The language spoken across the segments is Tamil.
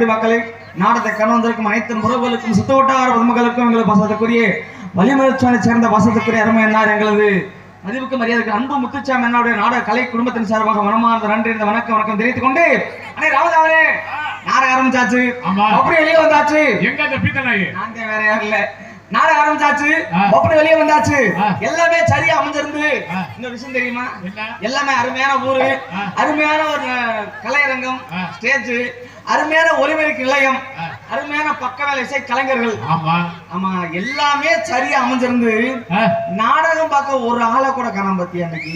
பெருங்குடி மக்களை நாடத்தை கணவந்திருக்கும் அனைத்து உறவுகளுக்கும் சுத்த வட்டார பொதுமக்களுக்கும் எங்களது பாசத்துக்குரிய வலிமருச்சாலை சேர்ந்த பாசத்துக்குரிய அருமை என்னார் எங்களது மதிப்புக்கு மரியாதைக்கு அன்பு முத்துச்சாமி என்னுடைய நாடக கலை குடும்பத்தின் சார்பாக மனமார்ந்த நன்றி இந்த வணக்கம் வணக்கம் தெரிவித்துக் கொண்டு அண்ணே ராமதாவனே நாடகம் ஆரம்பிச்சாச்சு ஆமா. அப்படி வெளியே வந்தாச்சு எங்க நாங்க வேற யாரும் இல்ல நாடகம் ஆரம்பிச்சாச்சு. அப்படி வெளியே வந்தாச்சு. எல்லாமே சரியா அமைஞ்சிருந்து. இன்னொரு விஷயம் தெரியுமா எல்லாமே அருமையான ஊரு. அருமையான ஒரு கலையரங்கம். ஸ்டேஜ் அருமையான ஒலிபெருக்கு நிலையம். அருமையான பக்கவேலை இசை கலைஞர்கள். ஆமா. ஆமா எல்லாமே சரியா அமைஞ்சிருந்து நாடகம் பார்க்க ஒரு ஆளை கூட காணாம பத்தியா அன்னைக்கு?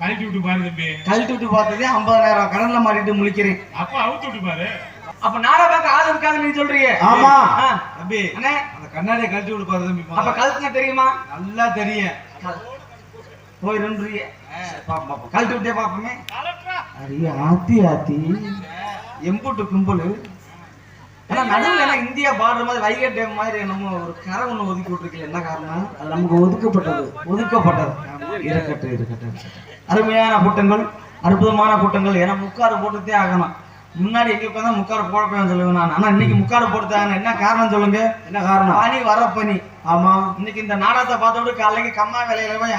கழட்டி விட்டு பாரு தம்பி. கழட்டி விட்டு பார்த்ததே ஐம்பதாயிரம் கடன்ல மாறிட்டு முழிக்கிறேன். அப்ப அவுத்து விட்டு பாரு. அப்ப நாடகம் பார்க்க ஆள் இருக்காதுன்னு நீ சொல்றீங்க ஆமா. தம்பி அண்ணே. அந்த கண்ணாடியை கழட்டி விடு பாரு தம்பி அப்ப கழுத்துங்க தெரியுமா? நல்லா தெரியும். போய் பாப்போம் கழட்டி விட்டே பாப்போமே. அரிய ஆத்தி ஆத்தி. எம்புட்டு கும்பலு ஆனா நடுவுல என்ன இந்தியா பார்டர் மாதிரி வைகை டேம் மாதிரி நம்ம ஒரு கரை ஒண்ணு ஒதுக்கி விட்டுருக்கல என்ன காரணம்? அது நமக்கு ஒதுக்கப்பட்டது. ஒதுக்கப்பட்டது. இருக்கட்டும் இருக்கட்டும். அருமையான கூட்டங்கள் அற்புதமான கூட்டங்கள். ஏன்னா முக்காடு போட்டுத்தே ஆகணும். முன்னாடி எங்களுக்கு வந்து முக்காடு போடப்பேன்னு சொல்லுவேன் நான். ஆனா இன்னைக்கு முக்காடு போட்டுத்தாங்க என்ன காரணம் சொல்லுங்க? என்ன காரணம்? பனி வர பனி. ஆமா. இன்னைக்கு இந்த நாடகத்தை பார்த்தோட காலைக்கு கம்மா வேலையில போய்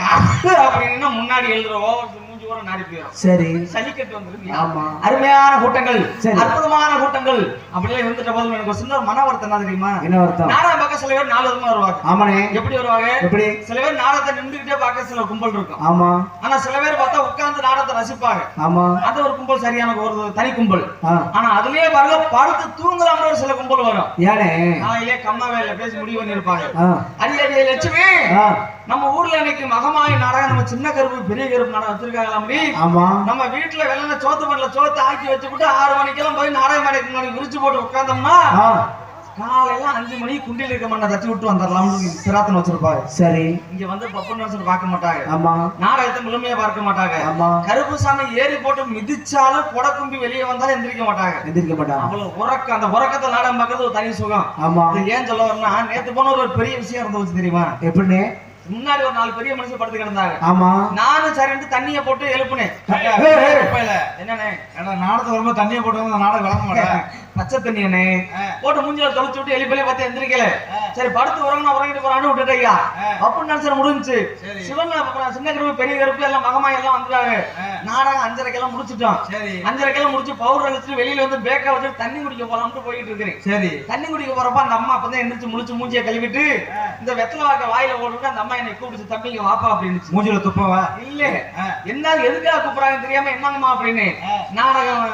அப்படின்னு முன்னாடி எழுதுற ஓவர் நாடி போயிடும் சரி. சலிக்கட்டு வந்துருக்கு ஆமா. அருமையான கூட்டங்கள். அற்புதமான கூட்டங்கள். அப்படியே இருந்துட்ட போது எனக்கு சின்ன ஒரு மன வருத்தம் தெரியுமா? என்ன அர்த்தம் நாடகம் பார்க்க சில பேர் நாலு விதமா வருவாங்க. ஆமாண்ணே. எப்படி வருவாங்க? எப்படி? சில பேர் நாடகத்தை நின்றுகிட்டே பார்க்க சில கும்பல் இருக்கும். ஆமா. ஆனா சில பேர் பார்த்தா உட்கார்ந்து நாடகத்தை ரசிப்பாங்க. ஆமா. அது ஒரு கும்பல் சரியான ஒரு தனி கும்பல். ஆனா அதுலயே பாருங்க படுத்து தூங்கலாம்னு ஒரு சில கும்பல் வரும். ஏனே? காலையிலே கம்மா வேலையில பேசி முடிவு பண்ணிருப்பாங்க அடி அடி லட்சுமி! நம்ம ஊர்ல இன்னைக்கு மகமாயி நாடகம் நம்ம சின்ன கருப்பு பெரிய கருப்பு நாடகம் வச்சிருக்காங்களா அப்படி ஆமா. நம்ம வீட்டுல வெள்ளன சோத்து பண்ணல சோத்து ஆக்கி வச்சுக்கிட்டு ஆறு மணிக்கெல்லாம் போய் நாடக மேடைக்கு முன்னாடி விரிச்சு போட்டு உட்கார்ந்தோம்னா ஆ. காலையில அஞ்சு மணிக்கு குண்டில இருக்க மண்ணை தட்டி விட்டு வந்துடலாம்னு பிரார்த்தனை வச்சிருப்பாங்க சரி. இங்க வந்து பப்பு நினைச்சு பார்க்க மாட்டாங்க. ஆமா. நாடகத்தை முழுமையா பார்க்க மாட்டாங்க. ஆமா. கருப்பு சாமி ஏறி போட்டு மிதிச்சாலும் குடக்கும்பி வெளியே வந்தாலும் எந்திரிக்க மாட்டாங்க. எந்திரிக்க மாட்டான் அவ்வளவு உறக்க அந்த உறக்கத்தை நாடகம் பார்க்கறது ஒரு தனி சுகம். ஆமா. ஏன் சொல்ல வரேன்னா நேத்து போன ஒரு பெரிய விஷயம் இருந்து வச்சு தெரியுமா? எப்படிண்ணே முன்னாடி ஒரு நாலு பெரிய மனுஷன் படுத்து கிடந்தாங்க. ஆமா. நானும் சரின்ட்டு தண்ணியை போட்டு எழுப்புனேன். என்னண்ணே? ஏன்னா நாடகத்தை வரும்போது தண்ணியை போட்டு நாடகம் விளங்க மாட்டேன். பச்சை தண்ணி அண்ணே போட்டு மூஞ்சில தொலைச்சு விட்டு எலிப்பலி பார்த்து எந்திரிக்கல. சரி படுத்து உறங்கினா உறங்கிட்டு போறான்னு விட்டுட்டேயா அப்படின்னு நினைச்சு முடிஞ்சுச்சு? சிவன் அப்புறம் சின்ன கருப்பு பெரிய கருப்பு எல்லாம் மகமாய் எல்லாம் வந்துட்டாங்க. நாடகம் அஞ்சரைக்கெல்லாம் முடிச்சிட்டோம். சரி. அஞ்சரைக்கெல்லாம் முடிச்சு பவுடர் அடிச்சுட்டு வெளியில வந்து பேக்கா வச்சு தண்ணி குடிக்க போலாம்னு போயிட்டு இருக்கிறேன். சரி. தண்ணி குடிக்க போறப்ப அந்த அம்மா அப்பதான் எந்திரிச்சு முழிச்சு மூஞ்சிய கழுவிட்டு இந்த வெத்தலை வாக்க வாயில போட்டுட்டு அந்த அம்மா என்னை கூப்பிடுச்சு தம்பிங்க வாப்பா அப்படின்னு மூஞ்சில துப்பவா? இல்ல. என்ன எதுக்காக கூப்பிடுறாங்க தெரியாம என்னங்கம்மா அப்படின்னு. நாடகம்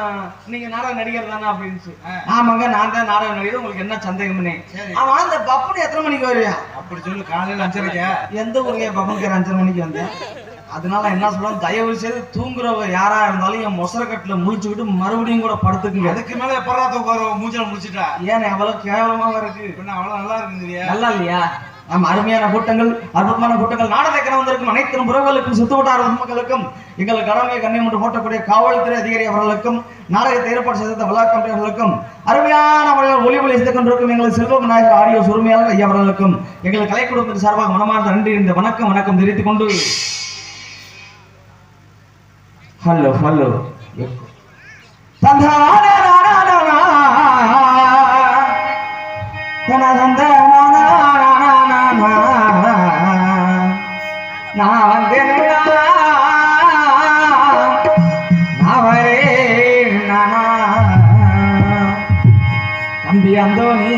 நீங்க நாடக நடிகர் தானே அப்படின்னு ஆமாங்க நான் தான் நாடக நடிகர் உங்களுக்கு என்ன சந்தேகம்னு. அவன் அந்த பப்புனு எத்தனை மணிக்கு வருவியா? அப்படி சொல்லு காலையில அஞ்சரைக்கா? எந்த ஊருக்கே பப்புனுக்கு அஞ்சரை மணிக்கு வந்தேன் அதனால என்ன சொல்றேன் தயவு செய்து தூங்குறவங்க யாரா இருந்தாலும் என் மொசரக்கட்டுல முழிச்சுக்கிட்டு மறுபடியும் கூட படுத்துக்குங்க. அதுக்கு மேல எப்பறா தூக்கம் மூஞ்சில முடிச்சிட்டா ஏன் அவ்வளவு கேவலமாக இருக்கு? அவ்வளவு நல்லா இருக்குங்கிறியா நல்லா இல்லையா? நம் அருமையான கூட்டங்கள் அற்புதமான கூட்டங்கள் நாடக வந்திருக்கும் அனைத்து உறவுகளுக்கும் சுத்து வட்டார மக்களுக்கும் எங்கள் கடமை கண்ணை மட்டும் போட்டக்கூடிய காவல்துறை அதிகாரி அவர்களுக்கும் நாடகத்தை ஏற்பாடு செய்த விழா கம்பெனிகளுக்கும் அருமையான முறையில் ஒளி ஒளி செய்து கொண்டிருக்கும் எங்கள் செல்வ விநாயகர் ஆடியோ உரிமையாளர் ஐயா அவர்களுக்கும் எங்கள் கலை குடும்பத்தின் சார்பாக மனமார்ந்த நன்றி இந்த வணக்கம் வணக்கம் தெரிவித்துக் கொண்டு ஹலோ ஹலோ தந்தான தம்பி அந்தோனி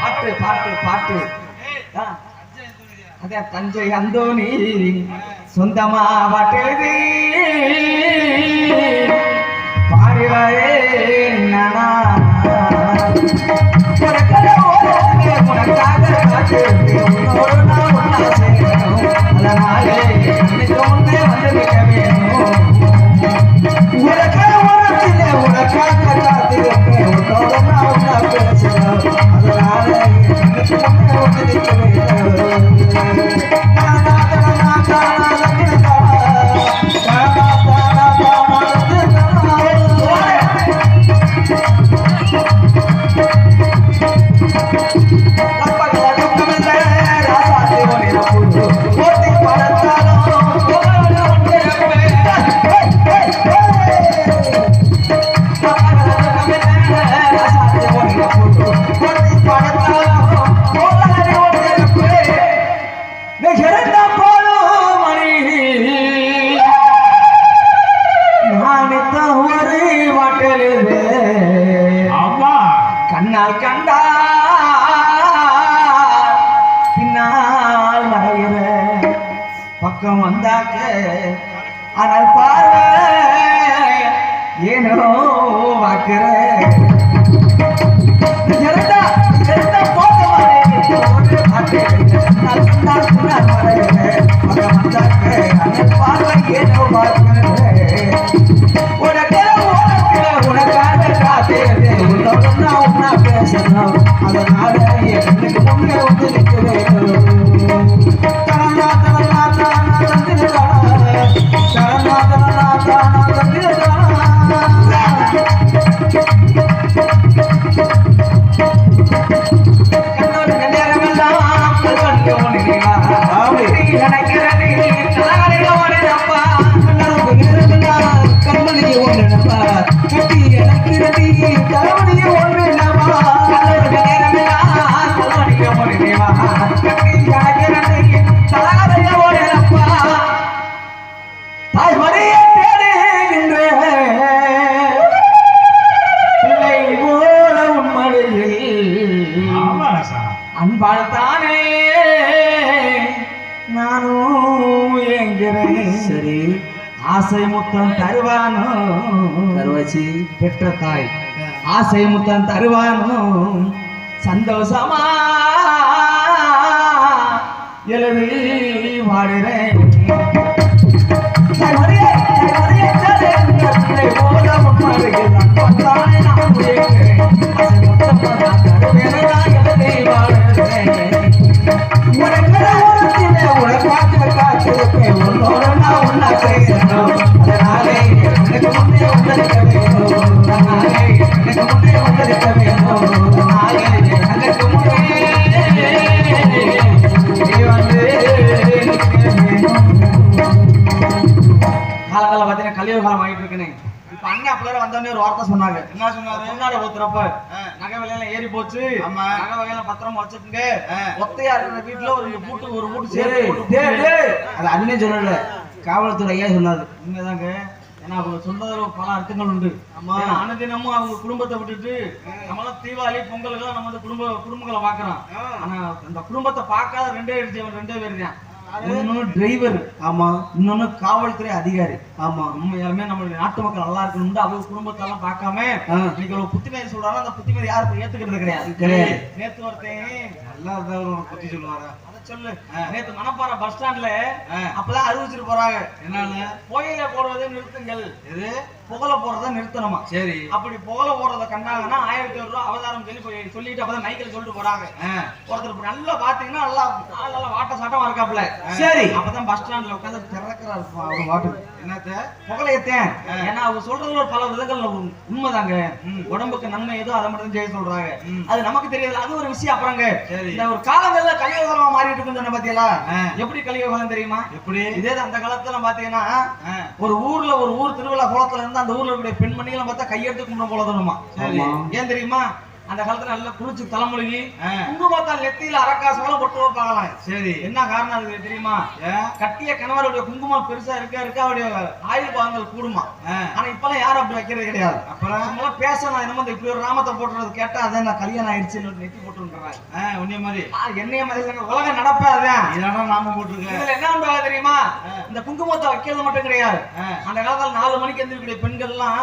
பாட்டு பாட்டு பாட்டு அதே தஞ்சை அந்தோனி சொந்தமா பாட்டு எழுதி நானா. உனக்காக உனக்காக நான் சேரணும். அதனாலே வந்து வேணும். உனக்காக ஏனோ வாக்குற முத்தம் தருவானோ? கருவாச்சி பெற்ற தாய். ஆசை முத்தம் தருவானோ? சந்தோஷமா எழுதி வாடுறேன். காலகாலம் பார்த்தீங்கன்னா கலியுக காலம் ஆகிட்டு இருக்குன்னு. இப்ப அண்ணன் அப்படி வந்தோடனே ஒரு வார்த்தை சொன்னாங்க. என்ன சொன்னாரு? முன்னாடி ஊத்துறப்ப. நகை விலையெல்லாம் ஏறி போச்சு. ஆமா. நகை வகையில பத்திரமா வச்சுக்கோங்க. ஒத்தையா இருக்கிற வீட்டுல ஒரு பூட்டு ஒரு பூட்டு டேய். அது அண்ணே சொல்லல. காவல்துறை ஐயா சொன்னாரு. உண்மைதாங்க. ஏன்னா அவங்க சொன்னதுல பல அர்த்தங்கள் உண்டு. ஏன்னா அனுதினமும் அவங்க குடும்பத்தை விட்டுட்டு நம்மளாம் தீபாவளி பொங்கலுக்கு நம்ம வந்து குடும்ப குடும்பங்களை பாக்குறோம் ஆனா அந்த குடும்பத்தை பார்க்காத ரெண்டே ரெண்டே பேர் தான் இன்னொன்னு டிரைவர் ஆமா. இன்னொன்னு காவல்துறை அதிகாரி. ஆமா. உண்மையாலுமே நம்மளுடைய நாட்டு மக்கள் நல்லா இருக்கணும் அவங்க குடும்பத்தெல்லாம் பார்க்காம. இன்னைக்கு ஒரு புத்திமதி சொல்றாங்க அந்த புத்திமதி யாரும் இப்ப ஏத்துக்கிறது கிடையாது கிடையாது. நேத்து ஒருத்தன். நல்லா உனக்கு பத்தி சொல்லுவாரா? அதை சொல்லு. நேத்து மணப்பாறை பஸ் ஸ்டாண்ட்ல. அப்பதான் அறிவிச்சிட்டு போறாங்க. என்னால? புகையில போடுறதை நிறுத்துங்கள். எது? புகழ போடுறதை நிறுத்தணுமா? சரி. அப்படி புகழ போடுறத கண்டாங்கன்னா ஆயிரத்தி ஒரு ரூபா அவதாரம் சொல்லி சொல்லிட்டு அப்பதான் மைக்கில் சொல்லிட்டு போறாங்க. ஒருத்தர் நல்லா பாத்தீங்கன்னா நல்லா நல்லா வாட்ட சாட்டமா இருக்காப்ல சரி. அப்பதான் பஸ் ஸ்டாண்ட்ல உட்காந்து திறக்கிறாரு அவங்க வாட்டு என்னத்த? புகழையத்தேன். ஏன்னா அவங்க சொல்றதுல பல விதங்கள்ல உண்- உண்மைதாங்க. உடம்புக்கு நன்மை ஏதோ அதை மட்டும் செய்ய சொல்றாங்க. அது நமக்கு தெரியல. அது ஒரு விஷயம் அப்புறங்க. இந்த ஒரு காலங்கள்ல கலியுகமா மாறிட்டு இருக்குன்னு பாத்தீங்களா. எப்படி கலியுகம் தெரியுமா? எப்படி? இதே அந்த காலத்துல பாத்தீங்கன்னா ஒரு ஊர்ல ஒரு ஊர் திருவிழா குளத்துல இருந்து அந்த ஊர்ல இருக்கக்கூடிய பெண்மணிகளை பார்த்தா கையெடுத்து கும்பிட போல சரி. ஏன் தெரியுமா? அந்த காலத்துல நல்லா குளிச்சு தலைமொழி ஆ, குங்குமத்தால் நெத்தியில அரக்காசுகளும் பொட்டு வைப்பாங்களாம். சரி. என்ன காரணம் அதுக்கு தெரியுமா? கட்டிய கணவருடைய குங்குமம் பெருசா இருக்க இருக்க அவருடைய ஆயுள் பாகங்கள் கூடுமா? ஆனா இப்பெல்லாம் யாரும் அப்படி வைக்கிறது கிடையாது. அப்புறம்? நம்மளாம் பேசணும். என்னமோ இந்த இப்படி ஒரு ராமத்தை போட்டுறது கேட்டா அதே நான் கல்யாணம் ஆயிடுச்சுன்னு நெத்தி போட்டுன்றாங்க ஆ, உன்னைய மாதிரி. என்னைய மாதிரி உலக நடப்பே அதான் இதான நாம போட்டிருக்க. இதுல என்ன பண்றாங்க தெரியுமா? இந்த குங்குமத்தை வைக்கிறது மட்டும் கிடையாது. அந்த காலத்துல நாலு மணிக்கு எந்திரிக்கக்கூடிய பெண்கள்லாம்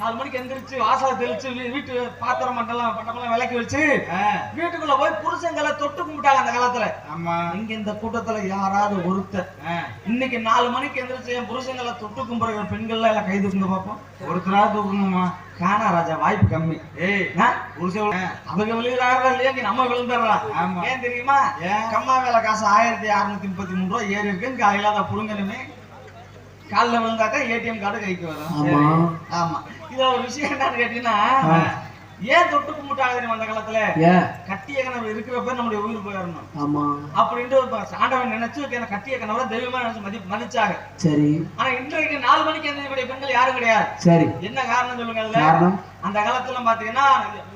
நாலு மணிக்கு எந்திரிச்சு வாசலை தெளிச்சு வீட்டு பாத்திரம் மட்டெல்லாம் பட்டமெல்லாம் விளக்கி வச்சு வீட்டுக்குள்ள போய் புருஷங்களை தொட்டு கும்பிட்டாங்க அந்த காலத்துல. ஆமா. இங்க இந்த கூட்டத்துல யாராவது ஒருத்தர். இன்னைக்கு நாலு மணிக்கு எந்திரிச்சு என் புருஷங்களை தொட்டு கும்பிடுற பெண்கள்லாம் எல்லாம் கை தூக்குங்க பார்ப்போம் ஒருத்தரா தூக்கணுமா? காணா ராஜா வாய்ப்பு கம்மி. ஏய்? புருஷன் அவங்க விழுகிறாரா இல்லையா? நீ நம்ம விழுந்துடுறா ஆமா. ஏன் தெரியுமா? கம்மா வேலை காசு ஆயிரத்தி அறுநூத்தி முப்பத்தி மூணு ரூபாய். ஏறி இருக்கு. காலையில அதை புடுங்கணுமே காலில் விழுந்தாக்கா ஏடிஎம் கார்டு கைக்கு வரும். ஆமா. ஆமா. இதுல ஒரு விஷயம் என்னன்னு கேட்டீங்கன்னா. ஏன் தொட்டு கும்பிட்டாங்க தெரியுமா அந்த காலத்துல? கட்டிய கணவர் இருக்கிறப்ப நம்முடைய உயிர் போயிடணும். ஆமா. அப்படின்ட்டு ஆண்டவன் நினைச்சு எனக்கு கட்டிய கணவரை தெய்வமா நினைச்சு மதி மதிச்சாங்க. சரி. ஆனா இன்றைக்கு நாலு மணிக்கு எந்திரிக்கக்கூடிய பெண்கள் யாரும் கிடையாது. சரி. என்ன காரணம் சொல்லுங்க அதுல? அந்த காலத்துல பாத்தீங்கன்னா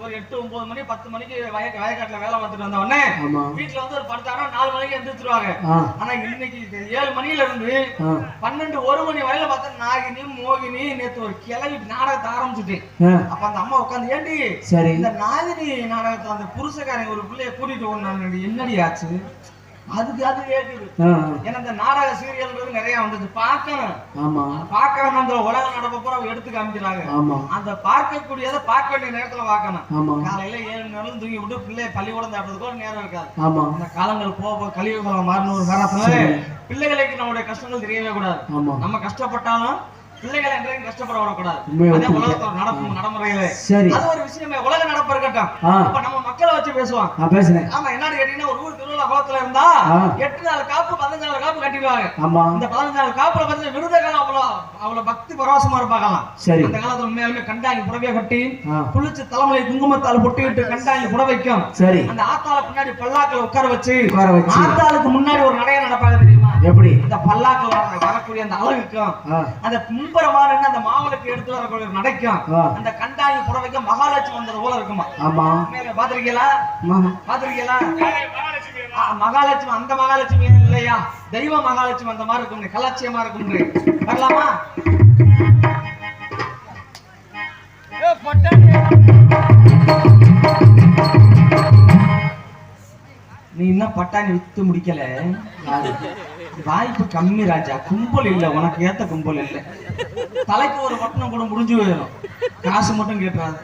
ஒரு எட்டு ஒன்பது மணி பத்து மணிக்கு வய வயக்காட்டுல வேலை பார்த்துட்டு வந்த உடனே வீட்டுல வந்து ஒரு படுத்தாங்கன்னா நாலு மணிக்கு எந்திரிச்சிருவாங்க. ஆனா இன்னைக்கு ஏழு மணில இருந்து பன்னெண்டு ஒரு மணி வரையில பார்த்தா நாகினி மோகினி நேத்து ஒரு கிளவி நாடகத்தை ஆரம்பிச்சுட்டேன் அப்ப அந்த அம்மா உட்காந்து ஏண்டி சரி. இந்த நாகினி நாடகத்துல அந்த புருஷக்காரங்க ஒரு பிள்ளைய கூட்டிட்டு வந்தாங்க என்னடி ஆச்சு? அதுக்கு அது கேக்குது ஏன்னா இந்த நாடக சீரியல்ன்றது நிறைய வந்துச்சு பார்க்கணும். ஆமா. பார்க்கணும் அந்த உலக நடப்ப பூரா எடுத்து காமிக்கிறாங்க. ஆமா. அந்த பார்க்கக்கூடியதை பார்க்க வேண்டிய நேரத்துல பார்க்கணும். ஆமா. காலையில ஏழு நேரம் தூங்கி விட்டு பிள்ளைய பள்ளிக்கூடம் ஒரு நேரம் இருக்காது. ஆமா. அந்த காலங்கள் போக கலியுகம் மாறின ஒரு காலத்துல. பிள்ளைகளுக்கு நம்முடைய கஷ்டங்கள் தெரியவே கூடாது. நம்ம கஷ்டப்பட்டாலும் பிள்ளைகளை என்றைக்கும் கஷ்டப்பட விடக்கூடாது. உண்மையை அதே நடைமுறைகளே சரி. அது ஒரு விஷயமே. உலக நடப்பு இருக்கட்டும். ஆ. இப்ப நம்ம மக்களை வச்சு பேசுவான் நான் பேசுறேன். ஆமா என்னன்னு கேட்டீங்கன்னா ஒரு ஊர் திருவிழா குளத்துல இருந்தா. எட்டு நாள் காப்பு பதினஞ்சு நாள் காப்பு கட்டிடுவாங்க. ஆமா. இந்த பதினஞ்சு நாள் காப்புல பார்த்தீங்கன்னா விருத காலம் அவ்வளவு பக்தி பரவசமா இருப்பாங்களாம். சரி. அந்த காலத்துல உண்மையாலுமே கண்டாங்கி புடவைய கட்டி குளிச்சு தலைமுறை குங்குமத்தால் பொட்டிட்டு கண்டாங்கி புடவைக்கும் சரி. அந்த ஆத்தால பின்னாடி பல்லாக்கில் உட்கார வச்சு உட்கார வச்சு. ஆத்தாளுக்கு முன்னாடி ஒரு நடைய நடப்பாங்க தெரியுமா? எப்படி? இந்த பல்லாக்கில் வர- வரக்கூடிய அந்த அழகுக்கும் அந்த மும்பரமான அந்த மாவளுக்கு எடுத்து ஒரு நடைக்கும். அந்த கண்டாங்கி புடவைக்கும் மகாலட்சுமி வந்தது போல இருக்குமா? ஆமா. பாத்திருக்கீங்களா பாத்திருக்கீங்களா மகாலட்சுமி அந்த மகாலட்சுமி இல்லையா? தெய்வ மகாலட்சுமி அந்த மாதிரி இருக்கும் கலாட்சியமா இருக்கும் வரலாமா? நீ இன்னும் பட்டாணி வித்து முடிக்கல? வாய்ப்பு கம்மி ராஜா. கும்பல் இல்ல. உனக்கு ஏத்த கும்பல் இல்ல. தலைக்கு ஒரு பட்டணம் கூட முடிஞ்சு போயிடும். காசு மட்டும் கேட்டுறாது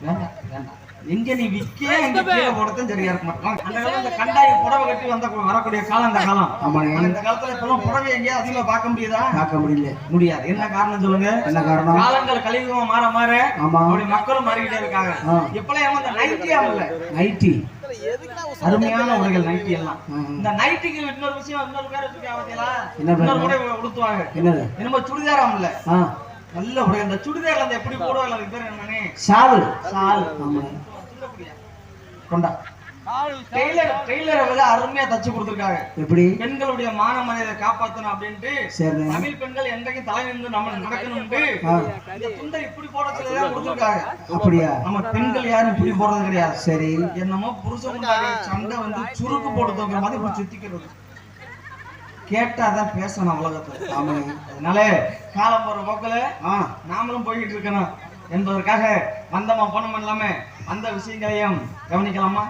வேண்டாம் வேண்டாம். எங்க நீ விக்கே எங்க கீழே போடத்தான் சரியா இருக்க மாட்டான். அந்த காலத்துல இந்த கண்டாயி புடவை கட்டி வந்த வரக்கூடிய காலம் அந்த காலம். ஆனா இந்த காலத்துல இப்பெல்லாம் புடவை எங்கேயா அதிகமா பார்க்க முடியுதா? பார்க்க முடியல. முடியாது. என்ன காரணம் சொல்லுங்க? என்ன காரணம்? காலங்கள் கலியுகம் மாற மாற ஆமா. அப்படி மக்களும் மாறிக்கிட்டே இருக்காங்க. இப்பெல்லாம் எவன் இந்த நைட்டியா இல்ல நைட்டி. அருமையான உடைகள் நைட்டி எல்லாம். இந்த நைட்டிக்கு இன்னொரு விஷயம் இன்னொரு பேர் வச்சிருக்காங்க? இன்னொரு உடை உடுத்துவாங்க. என்னது? என்னமோ சுடிதாரம் இல்ல. நல்ல உடை இந்த சுடிதார்ல அந்த எப்படி போடுவாங்க அதுக்கு பேர் என்னன்னு ஷாலு. சால் ஆமா கொண்டா. டெய்லர் டெய்லரை அருமையா தச்சு கொடுத்துருக்காங்க. எப்படி? பெண்களுடைய மான மரியாதை காப்பாத்தணும் அப்படின்ட்டு தமிழ் பெண்கள் என்றைக்கும் தலை நின்று நம்ம நடக்கணும்ட்டு ஆ. இந்த துண்டை இப்படி போட சொல்லி கொடுத்துருக்காங்க. அப்படியா? நம்ம பெண்கள் யாரும் இப்படி போடுறது கிடையாது. சரி. என்னமோ புருஷன் சண்டை வந்து சுருக்கு போட்டு தூக்குற மாதிரி இப்படி சுத்திக்கிறது. கேட்டாதான் பேசணும் உலகத்துல ஆமாங்க அதனால காலம் போற போக்குல நாமளும் போய்கிட்டு இருக்கணும். என்பதற்காக வந்தமா போனோம் இல்லாம அந்த விஷயங்களையும் கவனிக்கலாமா?